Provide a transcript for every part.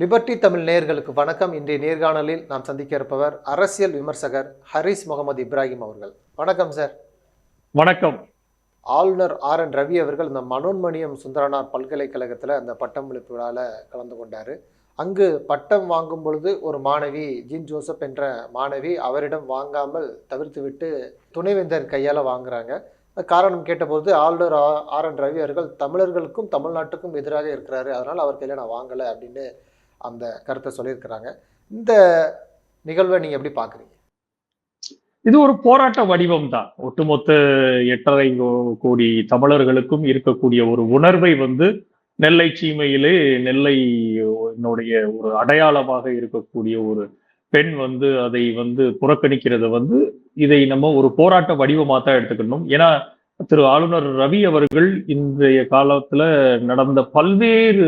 Liberty Tamil நேயர்களுக்கு வணக்கம். இன்றைய நேர்காணலில் நாம் சந்திக்க இருப்பவர் அரசியல் விமர்சகர் ஹரிஸ் முகமது இப்ராஹிம் அவர்கள். வணக்கம் சார். வணக்கம். ஆளுநர் ஆர் என் ரவி அவர்கள் இந்த மனோன்மணியம் சுந்தரனார் பல்கலைக்கழகத்தில் அந்த பட்டமளிப்பு விழாவில் கலந்து கொண்டார். அங்கு பட்டம் வாங்கும் பொழுது ஒரு மாணவி ஜீன் ஜோசப் என்ற மாணவி அவரிடம் வாங்காமல் தவிர்த்துவிட்டு துணைவேந்தர் கையால் வாங்குறாங்க. காரணம் கேட்டபோது ஆளுநர் ஆர் என் ரவி அவர்கள் தமிழர்களுக்கும் தமிழ்நாட்டுக்கும் எதிராக இருக்கிறாரு. அதனால் அவர் கையில் நான் வாங்கலை அப்படின்னு அந்த கருத்தை சொல்லியிருக்கிறாங்க. இந்த நிகழ்வை நீங்கள் எப்படி பார்க்குறீங்க? இது ஒரு போராட்ட வடிவம் தான் ஒட்டுமொத்த எட்டரை கோடி தமிழர்களுக்கும் இருக்கக்கூடிய ஒரு உணர்வை வந்து நெல்லை சீமையிலே நெல்லை என்னுடைய ஒரு அடையாளமாக இருக்கக்கூடிய ஒரு பெண் வந்து அதை வந்து புறக்கணிக்கிறத வந்து இதை நம்ம ஒரு போராட்ட வடிவமாக தான் எடுத்துக்கணும். ஏன்னா திரு ஆளுநர் ரவி அவர்கள் இன்றைய காலத்துல நடந்த பல்வேறு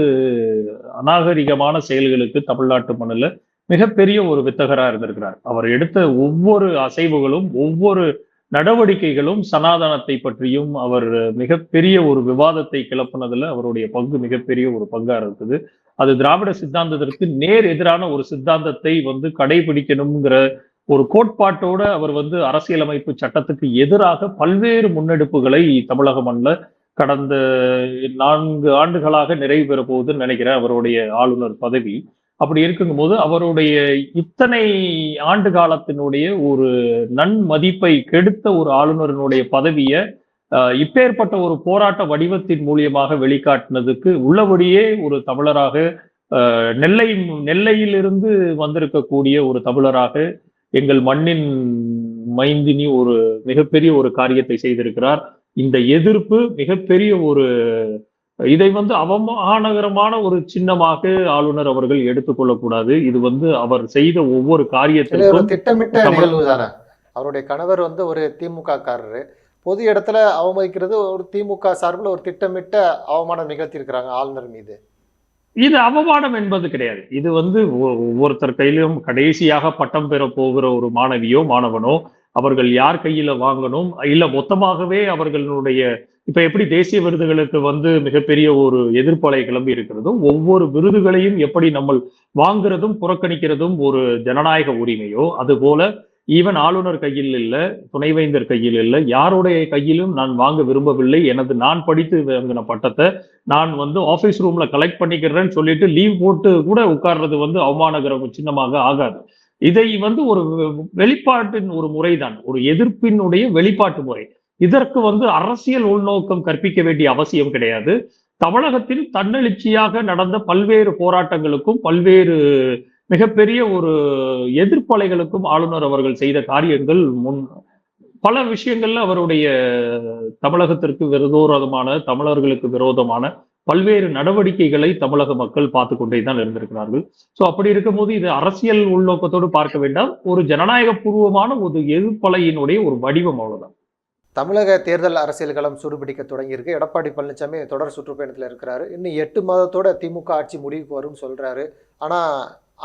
அநாகரிகமான செயல்களுக்கு தமிழ்நாட்டு மண்ணில் மிகப்பெரிய ஒரு வித்தகரா இருந்திருக்கிறார். அவர் எடுத்த ஒவ்வொரு அசைவுகளும் ஒவ்வொரு நடவடிக்கைகளும் சனாதனத்தை பற்றியும் அவர் மிகப்பெரிய ஒரு விவாதத்தை கிளப்புனதுல அவருடைய பங்கு மிகப்பெரிய ஒரு பங்கா இருக்குது. அது திராவிட சித்தாந்தத்திற்கு நேர் எதிரான ஒரு சித்தாந்தத்தை வந்து கடைபிடிக்கணுங்கிற ஒரு கோட்பாட்டோட அவர் வந்து அரசியலமைப்பு சட்டத்துக்கு எதிராக பல்வேறு முன்னெடுப்புகளை தமிழக மண்ணில் கடந்த நான்கு ஆண்டுகளாக நிறைவு பெற போகுதுன்னு நினைக்கிறேன் அவருடைய ஆளுநர் பதவி. அப்படி இருக்கும்போது அவருடைய இத்தனை ஆண்டு காலத்தினுடைய ஒரு நன்மதிப்பை கெடுத்த ஒரு ஆளுநரினுடைய பதவியை இப்பேற்பட்ட ஒரு போராட்ட வடிவத்தின் மூலியமாக வெளிக்காட்டினதுக்கு உள்ளபடியே ஒரு தமிழராக நெல்லை நெல்லையிலிருந்து வந்திருக்கக்கூடிய ஒரு தமிழராக எங்கள் மண்ணின் மைந்தினி ஒரு மிகப்பெரிய ஒரு காரியத்தை செய்திருக்கிறார். இந்த எதிர்ப்பு மிகப்பெரிய ஒரு இதை வந்து அவமானகரமான ஒரு சின்னமாக ஆளுநர் அவர்கள் எடுத்துக்கொள்ளக்கூடாது இது வந்து அவர் செய்த ஒவ்வொரு காரியத்திற்கும் திட்டமிட்ட நிகழ்வு தானே அவருடைய கணவர் வந்து ஒரு திமுக காரரு. பொது இடத்துல அவமதிக்கிறது ஒரு திமுக சார்பில் ஒரு திட்டமிட்ட அவமானம் நிகழ்த்தியிருக்கிறாங்க ஆளுநர் மீது. இது அவமானம் என்பது கிடையாது. இது வந்து ஒவ்வொருத்தர் கையிலும் கடைசியாக பட்டம் பெற போகிற ஒரு மாணவியோ மாணவனோ அவர்கள் யார் கையில வாங்கணும்? இல்ல மொத்தமாகவே அவர்களுடைய இப்ப எப்படி தேசிய விருதுகளுக்கு வந்து மிகப்பெரிய ஒரு எதிர்ப்பலை கிளம்பி இருக்கிறதோ ஒவ்வொரு விருதுகளையும் எப்படி நம்ம வாங்குறதும் புறக்கணிக்கிறதும் ஒரு ஜனநாயக உரிமையோ அதுபோல ஈவன் ஆளுநர் கையில் இல்லை துணைவேந்தர் கையில் இல்லை யாருடைய கையிலும் நான் வாங்க விரும்பவில்லை. எனது நான் படித்து வாங்கின பட்டத்தை நான் வந்து ஆஃபீஸ் ரூம்ல கலெக்ட் பண்ணிக்கிறேன்னு சொல்லிட்டு லீவ் போட்டு கூட உட்கார்றது வந்து அவமானகர சின்னமாக ஆகாது. இதை வந்து ஒரு வெளிப்பாட்டின் ஒரு முறைதான் ஒரு எதிர்ப்பினுடைய வெளிப்பாட்டு முறை. இதற்கு வந்து அரசியல் உள்நோக்கம் கற்பிக்க வேண்டிய அவசியம் கிடையாது. தமிழகத்தில் தன்னெழுச்சியாக நடந்த பல்வேறு போராட்டங்களுக்கும் பல்வேறு மிகப்பெரிய ஒரு எதிர்ப்பலைகளுக்கும் ஆளுநர் அவர்கள் செய்த காரியங்கள் முன் பல விஷயங்கள்ல அவருடைய தமிழகத்திற்கு விரோதமான தமிழர்களுக்கு விரோதமான பல்வேறு நடவடிக்கைகளை தமிழக மக்கள் பார்த்து கொண்டே தான் இருந்திருக்கிறார்கள். ஸோ அப்படி இருக்கும்போது இது அரசியல் உள்நோக்கத்தோடு பார்க்க வேண்டாம். ஒரு ஜனநாயக பூர்வமான ஒரு எதிர்ப்பலையினுடைய ஒரு வடிவம் அவ்வளவுதான். தமிழக தேர்தல் அரசியல் களம் சூடுபிடிக்க தொடங்கியிருக்கு. எடப்பாடி பழனிசாமி தொடர் சுற்றுப்பயணத்தில் இருக்கிறாரு. இன்னும் எட்டு மாதத்தோட திமுக ஆட்சி முடிவுக்கு வரும்னு சொல்றாரு. ஆனால்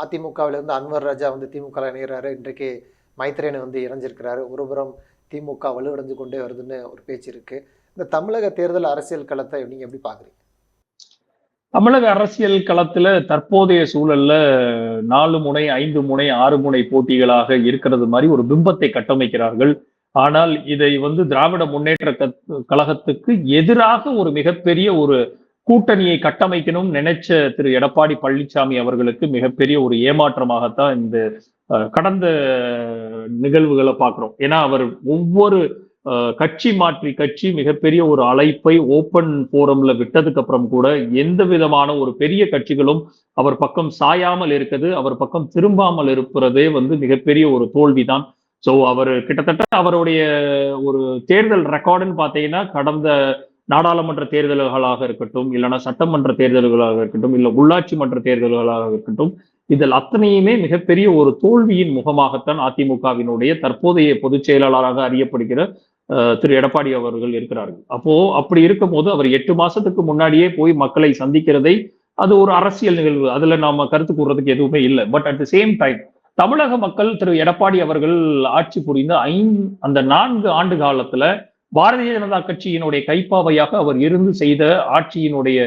அதிமுகவிலிருந்து அன்வர் ராஜா வந்து திமுக இணைகிறாரு இன்றைக்கு மைத்ரேன் வந்து இணைஞ்சிருக்கிறாரு. ஒருபுறம் திமுக வலுவடைஞ்சு கொண்டே வருதுன்னு ஒரு பேச்சு இருக்கு. இந்த தமிழக தேர்தல் அரசியல் களத்தை நீங்க எப்படி பாக்குறீங்க? தமிழக அரசியல் களத்துல தற்போதைய சூழல்ல நாலு முனை ஐந்து முனை ஆறு முனை போட்டிகளாக இருக்கிறது மாதிரி ஒரு பிம்பத்தை கட்டமைக்கிறார்கள். ஆனால் இதை வந்து திராவிட முன்னேற்ற கத்- கழகத்துக்கு எதிராக ஒரு மிகப்பெரிய ஒரு கூட்டணியை கட்டமைக்கணும் நினைச்ச திரு எடப்பாடி பழனிசாமி அவர்களுக்கு மிகப்பெரிய ஒரு ஏமாற்றமாகத்தான் இந்த கடந்த நிகழ்வுகளை பார்க்குறோம். ஏன்னா அவர் ஒவ்வொரு கட்சி மாற்றி கட்சி மிகப்பெரிய ஒரு அழைப்பை ஓப்பன் போரம்ல விட்டதுக்கு அப்புறம் கூட எந்த விதமான ஒரு பெரிய கட்சிகளும் அவர் பக்கம் சாயாமல் இருக்குது அவர் பக்கம் திரும்பாமல் இருப்பதே வந்து மிகப்பெரிய ஒரு தோல்விதான். ஸோ அவர் கிட்டத்தட்ட அவருடைய ஒரு தேர்தல் ரெக்கார்டுன்னு பார்த்தீங்கன்னா கடந்த நாடாளுமன்ற தேர்தல்களாக இருக்கட்டும் இல்லைன்னா சட்டமன்ற தேர்தல்களாக இருக்கட்டும் இல்லை உள்ளாட்சி மன்ற தேர்தல்களாக இருக்கட்டும் இதில் அத்தனையுமே மிகப்பெரிய ஒரு தோல்வியின் முகமாகத்தான் அதிமுகவினுடைய தற்போதைய பொதுச் செயலாளராக அறியப்படுகிற திரு எடப்பாடி அவர்கள் இருக்கிறார்கள். அப்போ அப்படி இருக்கும்போது அவர் எட்டு மாசத்துக்கு முன்னாடியே போய் மக்களை சந்திக்கிறதை அது ஒரு அரசியல் நிகழ்வு. அதுல நாம கருத்து கூறுறதுக்கு எதுவுமே இல்லை. But at the same time தமிழக மக்கள் திரு எடப்பாடி அவர்கள் ஆட்சி புரிந்த ஐந்து அந்த நான்கு ஆண்டு காலத்துல பாரதிய ஜனதா கட்சியினுடைய கைப்பாவையாக அவர் இருந்து செய்த ஆட்சியினுடைய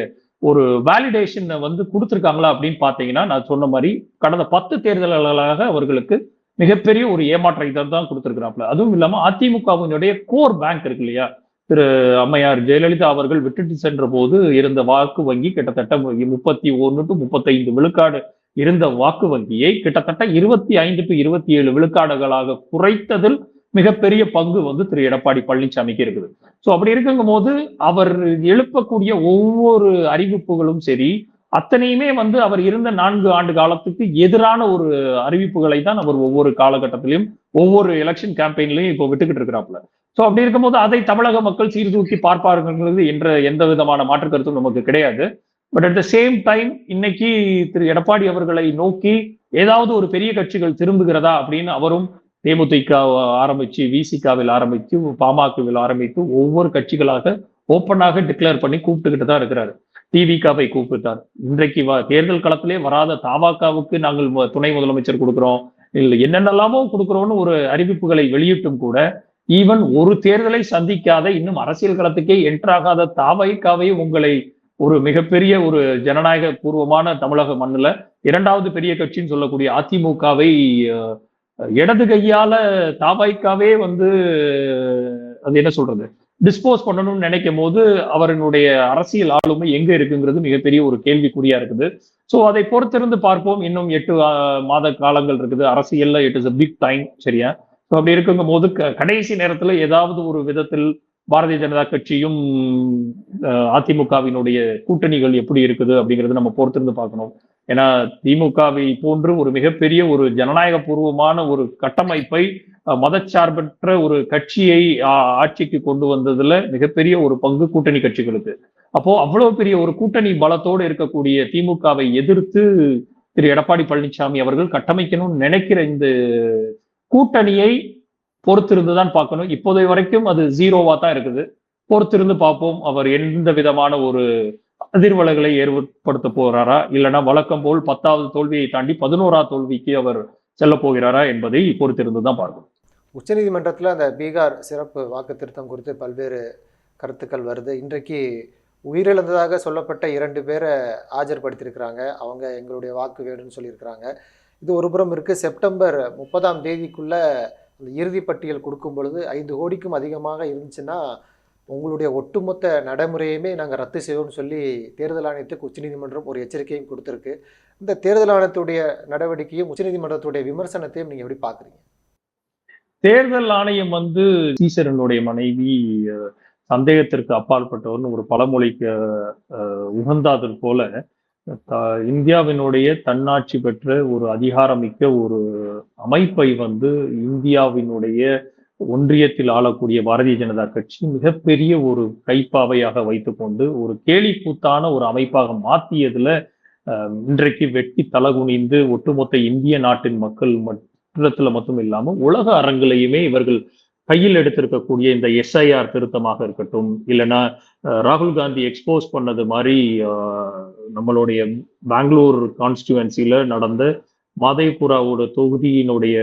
ஒரு வேலிடேஷன் வந்து கொடுத்துருக்காங்களா அப்படின்னு பாத்தீங்கன்னா நான் சொன்ன மாதிரி கடந்த பத்து தேர்தல்களாக அவர்களுக்கு மிகப்பெரிய ஒரு ஏமாற்றத்தை தான் கொடுத்திருக்கிறாப்ல அதுவும் இல்லாம அதிமுகவினுடைய கோர் பேங்க் இருக்கு இல்லையா? திரு அம்மையார் ஜெயலலிதா அவர்கள் விட்டுட்டு சென்ற போது இருந்த வாக்கு வங்கி கிட்டத்தட்ட முப்பத்தி ஒன்று டு முப்பத்தைந்து விழுக்காடு இருந்த வாக்கு வங்கியை கிட்டத்தட்ட இருபத்தி ஐந்து டு இருபத்தி ஏழு விழுக்காடுகளாக குறைத்ததில் மிகப்பெரிய பங்கு வந்து திரு எடப்பாடி பழனிசாமிக்கு இருக்குது. சோ அப்படி இருக்குங்கும் போது அவர் எழுப்பக்கூடிய ஒவ்வொரு அறிவிப்புகளும் சரி அத்தனையுமே வந்து அவர் இருந்த நான்கு ஆண்டு காலத்துக்கு எதிரான ஒரு அறிவிப்புகளை தான் அவர் ஒவ்வொரு காலகட்டத்திலையும் ஒவ்வொரு எலெக்ஷன் கேம்பெயின்லையும் இப்போ விட்டுக்கிட்டு இருக்கிறாப்புல. சோ அப்படி இருக்கும்போது அதை தமிழக மக்கள் சீர்தூக்கி பார்ப்பாருங்கிறது என்ற எந்த விதமான மாற்று கருத்தும் நமக்கு கிடையாது. But at the same time இன்னைக்கு திரு எடப்பாடி அவர்களை நோக்கி ஏதாவது ஒரு பெரிய கட்சிகள் திரும்புகிறதா அப்படின்னு அவரும் தேமுதிக ஆரம்பிச்சு விசிகாவில் ஆரம்பிச்சு பாமகவில் ஆரம்பித்து ஒவ்வொரு கட்சிகளாக ஓப்பனாக டிக்ளேர் பண்ணி கூப்பிட்டுக்கிட்டு தான் இருக்கிறாரு. டிவிகாவை கூப்பிட்டார். இன்றைக்கு தேர்தல் களத்திலே வராத தாவாக்காவுக்கு நாங்கள் துணை முதலமைச்சர் கொடுக்குறோம். இல்லை என்னென்னலாமோ கொடுக்குறோம்னு ஒரு அறிவிப்புகளை வெளியிட்டும் கூட ஈவன் ஒரு தேர்தலை சந்திக்காத இன்னும் அரசியல் களத்துக்கே என்ட்ராகாத தாவைக்காவை உங்களை ஒரு மிகப்பெரிய ஒரு ஜனநாயக பூர்வமான தமிழக மண்ணுல இரண்டாவது பெரிய கட்சின்னு சொல்லக்கூடிய அதிமுகவை இடது கையால தாவாய்க்காவே வந்து அது என்ன சொல்றது? டிஸ்போஸ் பண்ணணும்னு நினைக்கும் போது அவர்களுடைய அரசியல் ஆளுமை எங்க இருக்குங்கிறது மிகப்பெரிய ஒரு கேள்விக்குறியா இருக்குது. சோ அதை பொறுத்திருந்து பார்ப்போம். இன்னும் எட்டு மாத காலங்கள் இருக்குது. அரசியல்ல it is a big time சரியா? ஸோ அப்படி இருக்குங்கும் போது கடைசி நேரத்துல ஏதாவது ஒரு விதத்தில் பாரதிய ஜனதா கட்சியும் அதிமுகவினுடைய கூட்டணிகள் எப்படி இருக்குது அப்படிங்கிறது நம்ம பொறுத்திருந்து பார்க்கணும். ஏன்னா திமுகவை போன்று ஒரு மிகப்பெரிய ஒரு ஜனநாயக பூர்வமான ஒரு கட்டமைப்பை மதச்சார்பற்ற ஒரு கட்சியை ஆட்சிக்கு கொண்டு வந்ததுல மிகப்பெரிய ஒரு பங்கு கூட்டணி கட்சிகளுக்கு. அப்போ அவ்வளவு பெரிய ஒரு கூட்டணி பலத்தோடு இருக்கக்கூடிய திமுகவை எதிர்த்து திரு. எடப்பாடி பழனிசாமி அவர்கள் கட்டமைக்கணும்னு நினைக்கிற இந்த கூட்டணியை பொறுத்திருந்து தான் பார்க்கணும். இப்போதைய வரைக்கும் அது ஜீரோவா தான் இருக்குது. பொறுத்திருந்து பார்ப்போம். அவர் எந்த விதமான ஒரு அதிர்வலைகளை ஏற்படுத்த போறாரா? இல்லைன்னா வழக்கம் போல் பத்தாவது தோல்வியை தாண்டி பதினோரா தோல்விக்கு அவர் செல்ல போகிறாரா என்பதை பொறுத்திருந்து தான் பார்க்கணும். உச்சநீதிமன்றத்தில் அந்த பீகார் சிறப்பு வாக்கு திருத்தம் குறித்து பல்வேறு கருத்துக்கள் வருது. இன்றைக்கு உயிரிழந்ததாக சொல்லப்பட்ட இரண்டு பேரை ஆஜர்படுத்தியிருக்கிறாங்க. அவங்க எங்களுடைய வாக்கு வேணும்னு சொல்லியிருக்கிறாங்க. இது ஒரு புறம் இருக்குது செப்டம்பர் முப்பதாம் தேதிக்குள்ளே அந்த இறுதி பட்டியல் கொடுக்கும் பொழுது ஐந்து கோடிக்கும் அதிகமாக இருந்துச்சுன்னா உங்களுடைய ஒட்டுமொத்த நடைமுறையுமே நாங்கள் ரத்து செய்வோம்னு சொல்லி தேர்தல் ஆணையத்துக்கு உச்சநீதிமன்றம் ஒரு எச்சரிக்கையும் கொடுத்துருக்கு. இந்த தேர்தல் ஆணையத்துடைய நடவடிக்கையும் உச்சநீதிமன்றத்துடைய விமர்சனத்தையும் நீங்கள் எப்படி பார்க்குறீங்க தேர்தல் ஆணையம் வந்து சீசரனுடைய மனைவி சந்தேகத்திற்கு அப்பாற்பட்டவர்னு ஒரு பழமொழிக்கு உகந்தாதது போல இந்தியாவினுடைய தன்னாட்சி பெற்ற ஒரு அதிகாரமிக்க ஒரு அமைப்பை வந்து இந்தியாவினுடைய ஒன்றியத்தில் ஆளக்கூடிய பாரதிய ஜனதா கட்சி மிகப்பெரிய ஒரு கைப்பாவையாக வைத்துக்கொண்டு ஒரு கேலி கூத்தான ஒரு அமைப்பாக மாத்தியதுல இன்றைக்கு வெட்டி தலகுனிந்து ஒட்டுமொத்த இந்திய நாட்டின் மக்கள் மற்றத்துல மட்டும் இல்லாமல் உலக அரங்கிலையுமே இவர்கள் கையில் எடுத்திருக்கக்கூடிய இந்த எஸ்ஐஆர் திருத்தமாக இருக்கட்டும் இல்லைன்னா ராகுல் காந்தி எக்ஸ்போஸ் பண்ணது மாதிரி நம்மளுடைய பெங்களூர் கான்ஸ்டியூவன்சில நடந்த மாதேபுராவோட தொகுதியினுடைய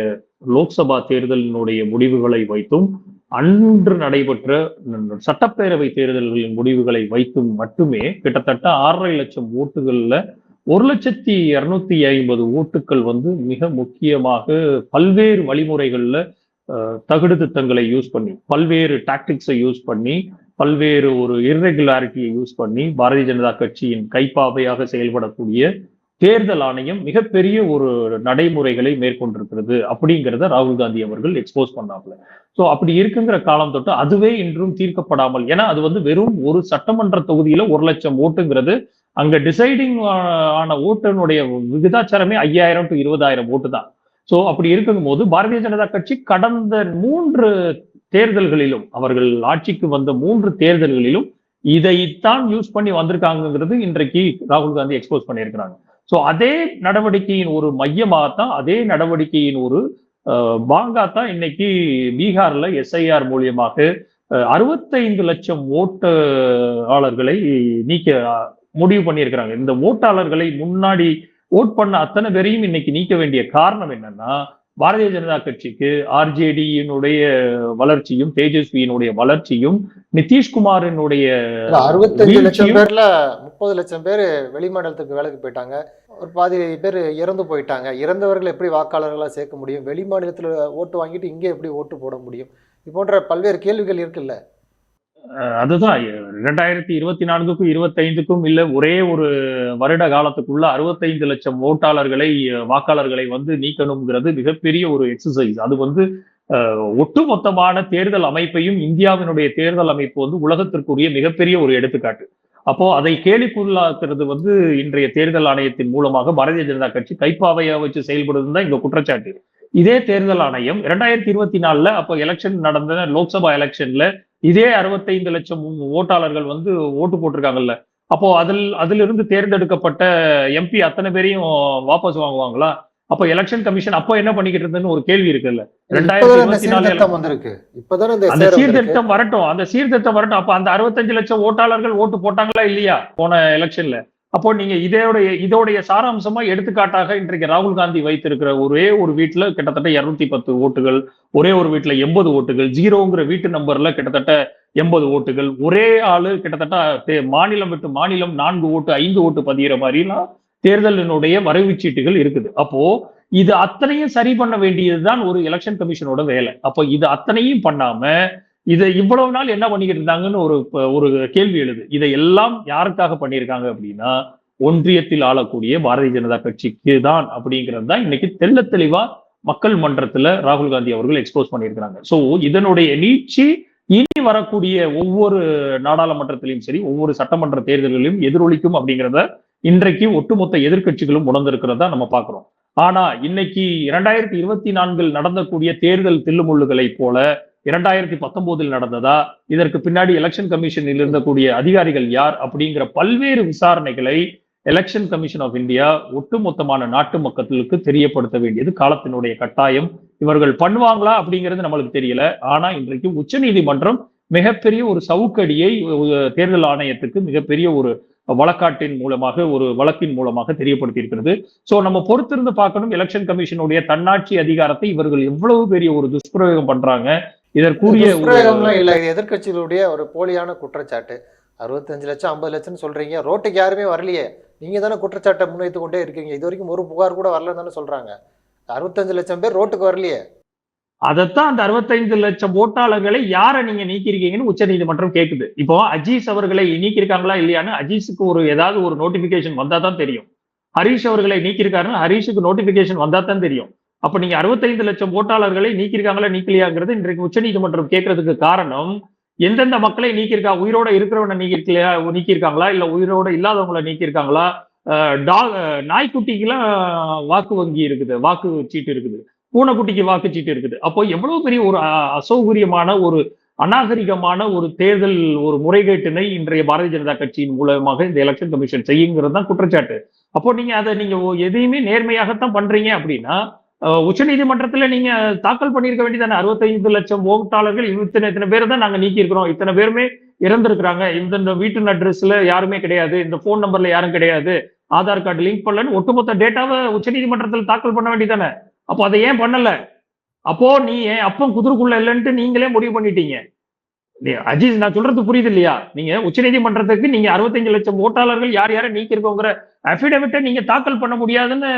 லோக்சபா தேர்தலினுடைய முடிவுகளை வைத்தும் அன்று நடைபெற்ற சட்டப்பேரவை தேர்தல்களின் முடிவுகளை வைத்தும் மட்டுமே கிட்டத்தட்ட ஆறரை லட்சம் ஓட்டுகள்ல ஒரு லட்சத்தி இருநூத்தி ஐம்பது ஓட்டுக்கள் வந்து மிக முக்கியமாக பல்வேறு வழிமுறைகள்ல தகுடு திட்டங்களை யூஸ் பண்ணி பல்வேறு டாக்டிக்ஸை யூஸ் பண்ணி பல்வேறு ஒரு இர்ரெகுலாரிட்டியை யூஸ் பண்ணி பாரதிய ஜனதா கட்சியின் கைப்பாவையாக செயல்படக்கூடிய தேர்தல் ஆணையம் மிகப்பெரிய ஒரு நடைமுறைகளை மேற்கொண்டிருக்கிறது அப்படிங்கிறத ராகுல் காந்தி அவர்கள் எக்ஸ்போஸ் பண்ணாப்ல சோ அப்படி இருக்குங்கிற காலம் தொட்டு அதுவே இன்றும் தீர்க்கப்படாமல் ஏன்னா அது வந்து வெறும் ஒரு சட்டமன்ற தொகுதியில ஒரு லட்சம் ஓட்டுங்கிறது அங்க டிசைடிங் ஆன ஓட்டுனுடைய விகிதாச்சாரமே ஐயாயிரம் டு இருபதாயிரம் ஓட்டு தான் சோ அப்படி இருக்கும் போது பாரதிய ஜனதா கட்சி கடந்த மூன்று தேர்தல்களிலும் அவர்கள் ஆட்சிக்கு வந்த மூன்று தேர்தல்களிலும் இதைத்தான் யூஸ் பண்ணி வந்திருக்காங்கிறது இன்றைக்கு ராகுல் காந்தி எக்ஸ்போஸ் பண்ணியிருக்கிறாங்க. சோ அதே நடவடிக்கையின் ஒரு மையமாகத்தான் அதே நடவடிக்கையின் ஒரு பாங்காத்தான் இன்னைக்கு பீகார்ல எஸ்ஐஆர் மூலியமாக அறுபத்தைந்து லட்சம் ஓட்டாளர்களை நீக்க முடிவு பண்ணியிருக்கிறாங்க. இந்த ஓட்டாளர்களை முன்னாடி ஓட் பண்ண அத்தனை பேரையும் இன்னைக்கு நீக்க வேண்டிய காரணம் என்னன்னா பாரதிய ஜனதா கட்சிக்கு ஆர்ஜேடியினுடைய வளர்ச்சியும் தேஜஸ்வியினுடைய வளர்ச்சியும் நிதிஷ்குமாரினுடைய அறுபத்தஞ்சு லட்சம் பேர்ல முப்பது லட்சம் பேர் வெளிமாநிலத்துக்கு வேலைக்கு போயிட்டாங்க. ஒரு பாதி பேர் இறந்து போயிட்டாங்க. இறந்தவர்கள் எப்படி வாக்காளர்களா சேர்க்க முடியும்? வெளி மாநிலத்துல ஓட்டு வாங்கிட்டு இங்கே எப்படி ஓட்டு போட முடியும்? இது போன்ற பல்வேறு கேள்விகள் இருக்குல்ல. அதுதான். இரண்டாயிரத்தி இருபத்தி நான்குக்கும் இருபத்தைந்துக்கும் இல்ல ஒரே ஒரு வருட காலத்துக்குள்ள அறுபத்தைந்து லட்சம் ஓட்டாளர்களை வாக்காளர்களை வந்து நீக்கணுங்கிறது மிகப்பெரிய ஒரு எக்ஸசைஸ் அது வந்து ஒட்டுமொத்தமான தேர்தல் அமைப்பையும் இந்தியாவினுடைய தேர்தல் அமைப்பு வந்து உலகத்திற்குரிய மிகப்பெரிய ஒரு எடுத்துக்காட்டு. அப்போ அதை கேலிக்குள்ளாக்குறது வந்து இன்றைய தேர்தல் ஆணையத்தின் மூலமாக பாரதிய ஜனதா கட்சி கைப்பாவையா வச்சு செயல்படுதுன்னு தான் இங்க குற்றச்சாட்டு. இதே தேர்தல் ஆணையம் இரண்டாயிரத்தி இருபத்தி நாலுல அப்போ எலெக்ஷன் நடந்த லோக்சபா எலெக்ஷன்ல இதே அறுபத்தைந்து லட்சம் ஓட்டாளர்கள் வந்து ஓட்டு போட்டிருக்காங்கல்ல. அப்போ அதில் அதிலிருந்து தேர்ந்தெடுக்கப்பட்ட எம்பி அத்தனை பேரையும் வாபஸ் வாங்குவாங்களா? அப்போ எலெக்ஷன் கமிஷன் அப்போ என்ன பண்ணிக்கிட்டு இருந்ததுன்னு ஒரு கேள்வி இருக்குல்ல. ரெண்டாயிரத்தி இருபத்தி நாலு அந்த. சீர்திருத்தம் வரட்டும். அந்த சீர்திருத்தம் வரட்டும். அப்ப அந்த அறுபத்தஞ்சு லட்சம் ஓட்டாளர்கள் ஓட்டு போட்டாங்களா இல்லையா? போன எலெக்ஷன்ல அப்போ நீங்க இதோடைய இதோடைய சாராம்சமா எடுத்துக்காட்டாக இன்றைக்கு ராகுல் காந்தி வைத்திருக்கிற ஒரே ஒரு வீட்டுல கிட்டத்தட்ட இருநூத்தி பத்து ஓட்டுகள் ஒரே ஒரு வீட்டுல எண்பது ஓட்டுகள் ஜீரோங்கிற வீட்டு நம்பர்ல கிட்டத்தட்ட எண்பது ஓட்டுகள் ஒரே ஆளு கிட்டத்தட்ட மாநிலம் விட்டு மாநிலம் நான்கு ஓட்டு ஐந்து ஓட்டு பதிகிற மாதிரிலாம் தேர்தலினுடைய வரைவுச்சீட்டுகள் இருக்குது. அப்போ இது அத்தனையும் சரி பண்ண வேண்டியதுதான் ஒரு எலெக்ஷன் கமிஷனோட வேலை. அப்போ இது அத்தனையும் பண்ணாம இதை இவ்வளவு நாள் என்ன பண்ணிக்கிட்டு இருந்தாங்கன்னு ஒரு ஒரு கேள்வி எழுது. இதை எல்லாம் யாருக்காக பண்ணியிருக்காங்க அப்படின்னா ஒன்றியத்தில் ஆளக்கூடிய பாரதிய ஜனதா கட்சிக்கு தான் அப்படிங்கிறது தான் இன்னைக்கு தெள்ள தெளிவா மக்கள் மன்றத்துல ராகுல் காந்தி அவர்கள் எக்ஸ்போஸ் பண்ணியிருக்கிறாங்க. ஸோ இதனுடைய நீட்சி இனி வரக்கூடிய ஒவ்வொரு நாடாளுமன்றத்திலையும் சரி ஒவ்வொரு சட்டமன்ற தேர்தல்களிலும் எதிரொலிக்கும் அப்படிங்கிறத இன்றைக்கு ஒட்டுமொத்த எதிர்க்கட்சிகளும் உணர்ந்திருக்கிறதா நம்ம பார்க்கிறோம். ஆனா இன்னைக்கு இரண்டாயிரத்தி இருபத்தி நான்கில் நடந்தக்கூடிய தேர்தல் தில்லுமுள்ளுகளை போல இரண்டாயிரத்தி பத்தொன்பதில் நடந்ததா? இதற்கு பின்னாடி எலெக்ஷன் கமிஷனில் இருந்தக்கூடிய அதிகாரிகள் யார்? அப்படிங்கிற பல்வேறு விசாரணைகளை எலெக்ஷன் கமிஷன் ஆஃப் இந்தியா ஒட்டுமொத்தமான நாட்டு மக்களுக்கு தெரியப்படுத்த வேண்டியது காலத்தினுடைய கட்டாயம். இவர்கள் பண்ணுவாங்களா அப்படிங்கிறது நம்மளுக்கு தெரியல. ஆனா இன்றைக்கு உச்சநீதிமன்றம் மிகப்பெரிய ஒரு சவுக்கடியை தேர்தல் ஆணையத்துக்கு மிகப்பெரிய ஒரு வழக்காட்டின் மூலமாக ஒரு வழக்கின் மூலமாக தெரியப்படுத்தி இருக்கிறது சோ நம்ம பொறுத்திருந்து பார்க்கணும் எலெக்ஷன் கமிஷனுடைய தன்னாட்சி அதிகாரத்தை இவர்கள் எவ்வளவு பெரிய ஒரு துஷ்பிரயோகம் பண்றாங்க. இதற்குரிய இல்ல. இது எதிர்க்கட்சிகளுடைய ஒரு போலியான குற்றச்சாட்டு. அறுபத்தஞ்சு லட்சம் ஐம்பது லட்சம்னு சொல்றீங்க. ரோட்டுக்கு யாருமே வரலையே. நீங்க தானே குற்றச்சாட்டை முன்வைத்து கொண்டே இருக்கீங்க. இது வரைக்கும் ஒரு புகார் கூட வரலன்னு தானே சொல்றாங்க. அறுபத்தஞ்சு லட்சம் பேர் ரோட்டுக்கு வரலையே. அதைத்தான் அந்த அறுபத்தைந்து லட்சம் ஓட்டாளர்களை யாரை நீங்க நீக்கிருக்கீங்கன்னு உச்சநீதிமன்றம் கேக்குது. இப்போ அஜீஸ் அவர்களை நீக்கியிருக்காங்களா இல்லையான்னு அஜீஸுக்கு ஒரு ஏதாவது ஒரு நோட்டிபிகேஷன் வந்தா தான் தெரியும். ஹரீஷ் அவர்களை நீக்கியிருக்காருன்னு ஹரீஷுக்கு நோட்டிபிகேஷன் வந்தா தான் தெரியும். அப்ப நீங்க அறுபத்தைந்து லட்சம் ஓட்டாளர்களை நீக்கியிருக்காங்களா நீக்கலையாங்கிறது இன்றைக்கு உச்சநீதிமன்றம் கேட்கறதுக்கு காரணம் எந்தெந்த மக்களை நீக்கியிருக்கா உயிரோட இருக்கிறவனை நீக்கிருக்கலையா நீக்கியிருக்காங்களா இல்ல உயிரோட இல்லாதவங்களை நீக்கியிருக்காங்களா டாக் நாய்க்குட்டிக்கெல்லாம் வாக்கு வங்கி இருக்குது வாக்கு சீட்டு இருக்குது பூனைக்குட்டிக்கு வாக்கு சீட்டு இருக்குது. அப்போ எவ்வளவு பெரிய ஒரு அசௌகரியமான ஒரு அநாகரிகமான ஒரு தேர்தல் ஒரு முறைகேட்டினை இன்றைய பாரதிய ஜனதா கட்சியின் மூலமாக இந்த எலெக்ஷன் கமிஷன் செய்யுங்கிறது தான் குற்றச்சாட்டு. அப்போ நீங்க அதை நீங்க எதையுமே நேர்மையாகத்தான் பண்றீங்க அப்படின்னா உச்சநீதிமன்றத்தில் நீங்க தாக்கல் பண்ணியிருக்க வேண்டியதானே? அறுபத்தைந்து லட்சம் ஓட்டாளர்கள் இத்தனை இத்தனை பேரை தான் நாங்க நீக்கி இருக்கிறோம் இத்தனை பேருமே இறந்திருக்கிறாங்க. இந்த வீட்டு அட்ரஸ்ல யாருமே கிடையாது. இந்த போன் நம்பர்ல யாரும் கிடையாது. ஆதார் கார்டு லிங்க் பண்ணலன்னு ஒட்டுமொத்த டேட்டாவை உச்சநீதிமன்றத்தில் தாக்கல் பண்ண வேண்டியதானே? அப்போ அதை ஏன் பண்ணல? அப்போ நீ ஏன் அப்பம் குதிரைக்குள்ள இல்லைன்ட்டு நீங்களே முடிவு பண்ணிட்டீங்க. அஜித் நான் சொல்றது புரியுது இல்லையா? நீங்க உச்சநீதிமன்றத்துக்கு நீங்க அறுபத்தஞ்சு லட்சம் ஓட்டாளர்கள் யார் யாரை நீக்கிருக்கோங்கிற அபிடவிட்டை நீங்க தாக்கல் பண்ண முடியாதுன்னு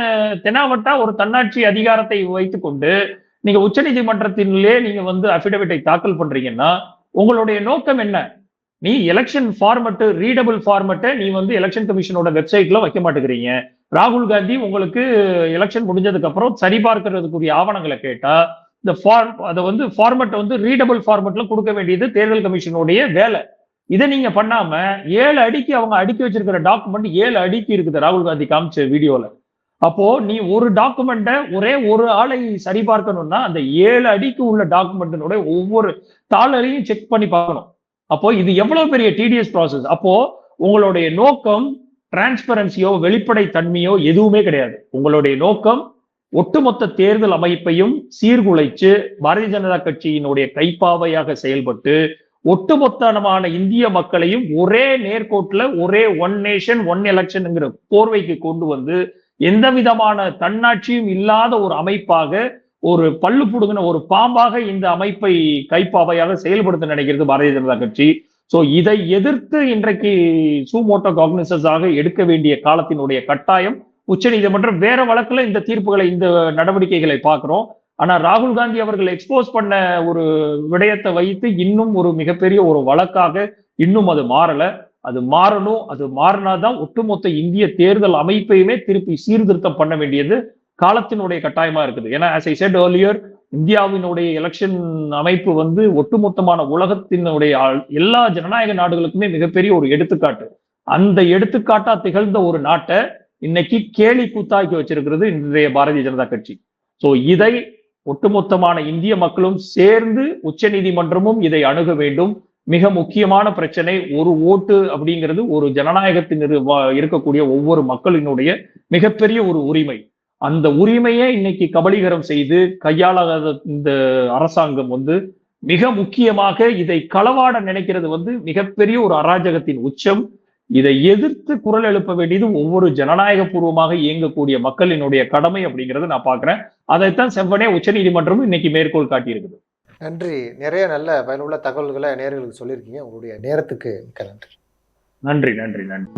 தெனாவட்டா ஒரு தன்னாட்சி அதிகாரத்தை வைத்துக்கொண்டு நீங்க உச்சநீதிமன்றத்திலே நீங்க வந்து அபிடவிட்டை தாக்கல் பண்றீங்கன்னா உங்களுடைய நோக்கம் என்ன? நீ எலெக்ஷன் ஃபார்மட்டு ரீடபிள் ஃபார்மட்டை நீ வந்து எலெக்ஷன் கமிஷனோட வெப்சைட்ல வைக்க மாட்டேங்கிறீங்க. ராகுல் காந்தி உங்களுக்கு எலெக்ஷன் முடிஞ்சதுக்கு அப்புறம் சரிபார்க்கிறதுக்குரிய ஆவணங்களை கேட்டா இந்த ஃபார்ம் அதை வந்து ஃபார்மட்டை வந்து ரீடபிள் ஃபார்மட்ல கொடுக்க வேண்டியது தேர்தல் கமிஷனுடைய வேலை. இதை நீங்க பண்ணாம ஏழு அடிக்கு அவங்க அடுக்கி வச்சிருக்கிற டாக்குமெண்ட் ஏழு அடிக்கு இருக்குது. ராகுல் காந்தி காமிச்ச வீடியோல. அப்போ நீ ஒரு டாக்குமெண்ட்டை ஒரே ஒரு ஆளை சரிபார்க்கணும்னா அந்த ஏழு அடிக்கு உள்ள டாக்குமெண்ட்டினுடைய ஒவ்வொரு தாளரையும் செக் பண்ணி பார்க்கணும். அப்போ இது எவ்வளவு பெரிய டிடிஎஸ் ப்ராசஸ் அப்போ உங்களுடைய நோக்கம் டிரான்ஸ்பரன்சியோ வெளிப்படை தன்மையோ எதுவுமே கிடையாது. உங்களுடைய நோக்கம் ஒட்டுமொத்த தேர்தல் அமைப்பையும் சீர்குலைச்சு பாரதிய ஜனதா கட்சியினுடைய கைப்பாவையாக செயல்பட்டு ஒட்டுமொத்தமான இந்திய மக்களையும் ஒரே நேர்கோட்டுல ஒரே ஒன் நேஷன் ஒன் எலெக்ஷனுங்கிற போர்வைக்கு கொண்டு வந்து எந்த விதமான தன்னாட்சியும் இல்லாத ஒரு அமைப்பாக ஒரு பல்லு புடுங்கின ஒரு பாம்பாக இந்த அமைப்பை கைப்பாவையாக செயல்படுத்த நினைக்கிறது பாரதிய ஜனதா கட்சி. சோ இதை எதிர்த்து இன்றைக்கு சூமோட்டோ காக்னிசஸாக எடுக்க வேண்டிய காலத்தினுடைய கட்டாயம். உச்சநீதிமன்றம் வேற வழக்குல இந்த தீர்ப்புகளை இந்த நடவடிக்கைகளை பார்க்கிறோம். ஆனா ராகுல் காந்தி அவர்கள் எக்ஸ்போஸ் பண்ண ஒரு விடயத்தை வைத்து இன்னும் ஒரு மிகப்பெரிய ஒரு வழக்காக இன்னும் அது மாறல. அது மாறணும் அது மாறினாதான் ஒட்டுமொத்த இந்திய தேர்தல் அமைப்பையுமே திருப்பி சீர்திருத்தம் பண்ண வேண்டியது காலத்தினுடைய கட்டாயமா இருக்குது. ஏன்னா ஆஸ் ஐ செட் ஏர்லியர் இந்தியாவினுடைய எலெக்ஷன் அமைப்பு வந்து ஒட்டுமொத்தமான உலகத்தினுடைய எல்லா ஜனநாயக நாடுகளுக்குமே மிகப்பெரிய ஒரு எடுத்துக்காட்டு. அந்த எடுத்துக்காட்டா திகழ்ந்த ஒரு நாட்டை இன்னைக்கு கேலி கூத்தாக்கி வச்சிருக்கிறது இன்றைய பாரதிய ஜனதா கட்சி. சோ இதை ஒட்டுமொத்தமான இந்திய மக்களும் சேர்ந்து உச்சநீதிமன்றமும் இதை அணுக வேண்டும். மிக முக்கியமான பிரச்சனை ஒரு ஓட்டு அப்படிங்கிறது ஒரு ஜனநாயகத்தின் வா- இருக்கக்கூடிய ஒவ்வொரு மக்களினுடைய மிகப்பெரிய ஒரு உரிமை. அந்த உரிமையை இன்னைக்கு கபலீகரம் செய்து கையாளாத இந்த அரசாங்கம் வந்து மிக முக்கியமாக இதை களவாட நினைக்கிறது வந்து மிகப்பெரிய ஒரு அராஜகத்தின் உச்சம். இதை எதிர்த்து குரல் எழுப்ப வேண்டியது ஒவ்வொரு ஜனநாயக பூர்வமாக இயங்கக்கூடிய மக்களினுடைய கடமை அப்படிங்கறத நான் பாக்குறேன் அதைத்தான் செவ்வனே உச்சநீதிமன்றமும் இன்னைக்கு மேற்கோள் காட்டியிருக்குது. நன்றி. நிறைய நல்ல பயனுள்ள தகவல்களை நேயர்களுக்கு சொல்லியிருக்கீங்க. உங்களுடைய நேரத்துக்கு மிக்க நன்றி. நன்றி நன்றி நன்றி.